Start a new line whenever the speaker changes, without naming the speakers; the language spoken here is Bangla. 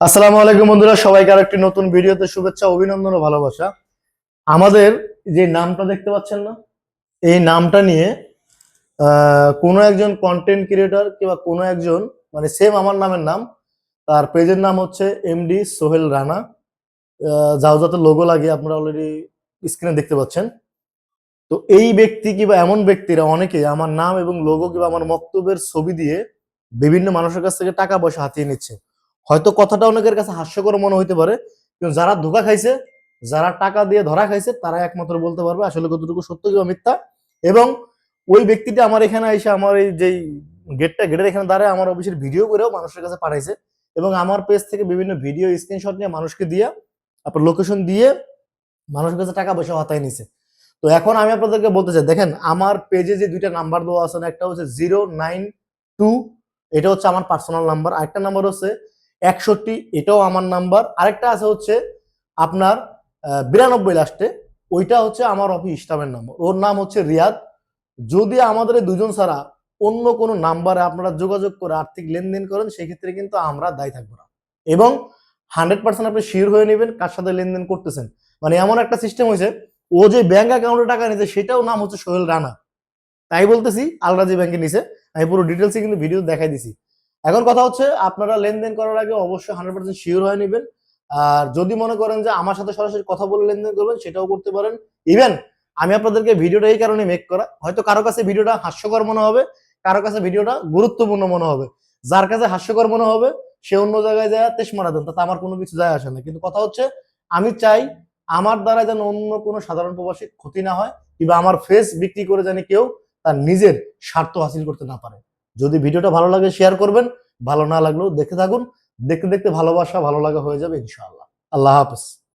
আসসালামু আলাইকুম বন্ধুরা, সবাইকে আরেকটি নতুন ভিডিওতে শুভেচ্ছা, অভিনন্দন ও ভালোবাসা। আমাদের যে নামটা দেখতে পাচ্ছেন না, এই নামটা নিয়ে কোনো একজন কন্টেন্ট ক্রিয়েটর কিংবা কোনো একজন মানে সেম আমার নামের নাম, তার পেজের নাম হচ্ছে এমডি সোহেল রানা। যাওজাতে লোগো লাগে আপনারা অলরেডি স্ক্রিনে দেখতে পাচ্ছেন। তো এই ব্যক্তি কিংবা এমন ব্যক্তিরা অনেকে আমার নাম এবং লোগো কিংবা আমার মক্তব্যের ছবি দিয়ে বিভিন্ন মানুষের কাছ থেকে টাকা পয়সা হাতিয়ে নিচ্ছে। হয়তো কথাটা অনেকের কাছে হাস্যকর মনে হইতে পারে, কিন্তু যারা ধোকা খাইছে, যারা টাকা দিয়ে ধরা খাইছে, তারা একমাত্র বলতে পারবে আসলে কতটুকু সত্য কিংবা মিথ্যা। এবং ওই ব্যক্তিটা আমার এখানে এসে আমার এই যেই গেটটা, গেটের এখানে দাঁড়ায় আমার অফিসের ভিডিও করেও মানুষের কাছে পাঠাইছে এবং আমার পেজ থেকে বিভিন্ন ভিডিও, স্ক্রিনশট নিয়ে মানুষকে দিয়ে, আপনার লোকেশন দিয়ে মানুষের কাছে টাকা পয়সা হাতায় নিছে। তো এখন আমি আপনাদেরকে বলতে চাই, দেখেন আমার পেজে যে দুইটা নাম্বার দেওয়া আছে একটা হচ্ছে জিরো নাইন টু এটা হচ্ছে আমার পার্সোনাল নাম্বার আরেকটা নাম্বার হচ্ছে একষট্টি, এটাও আমার নাম্বার। আরেকটা আছে হচ্ছে আপনার বিরানব্বই লাস্টে ওইটা হচ্ছে আমার অফিস স্টাফের নাম্বার ওর নাম হচ্ছে রিয়াদ। যদি আমাদের দুজন ছাড়া অন্য কোনো নাম্বারে আপনারা যোগাযোগ করে আর্থিক লেনদেন করেন, সেক্ষেত্রে কিন্তু আমরা দায়ী থাকব না। এবং হান্ড্রেড পার্সেন্ট আপনি শিওর হয়ে নেবেন কার সাথে লেনদেন করতেছেন। মানে এমন একটা সিস্টেম হয়েছে, ও যে ব্যাংক অ্যাকাউন্টে টাকা নিছে সেটাও নাম হচ্ছে সোহেল রানা। তাই বলতেছি, আলরাজি ব্যাংকে নিছে আমি পুরো ডিটেলসে কিন্তু ভিডিও দেখাই দিছি। এখন কথা হচ্ছে, আপনারা লেনদেন করার আগে অবশ্যই হান্ড্রেড পার্সেন্ট শিওর হয়ে নেবেন। আর যদি মনে করেন যে আমার সাথে সরাসরি কথা বলে লেনদেন করবেন, সেটাও করতে পারেন। ইভেন আমি আপনাদেরকে ভিডিওটা এই কারণে মেক করা, হয়তো কারও কাছে ভিডিওটা হাস্যকর মনে হবে, কারও কাছে ভিডিওটা গুরুত্বপূর্ণ মনে হবে। যার কাছে হাস্যকর মনে হবে, সে অন্য জায়গায় যায় তেস মারা দেন তাতে আমার কোনো কিছু যায় আসে না। কিন্তু কথা হচ্ছে, আমি চাই আমার দ্বারা যেন অন্য কোনো সাধারণ প্রবাসী ক্ষতি না হয়, কিংবা আমার ফেস বিক্রি করে যেন কেউ তার নিজের স্বার্থ হাসিল করতে না পারে। যদি ভিডিওটা ভালো লাগে শেয়ার করবেন। ভালো না লাগলেও দেখে থাকুন। দেখতে দেখতে ভালোবাসা ভালো লাগা হয়ে যাবে, ইনশাআল্লাহ। আল্লাহ হাফেজ।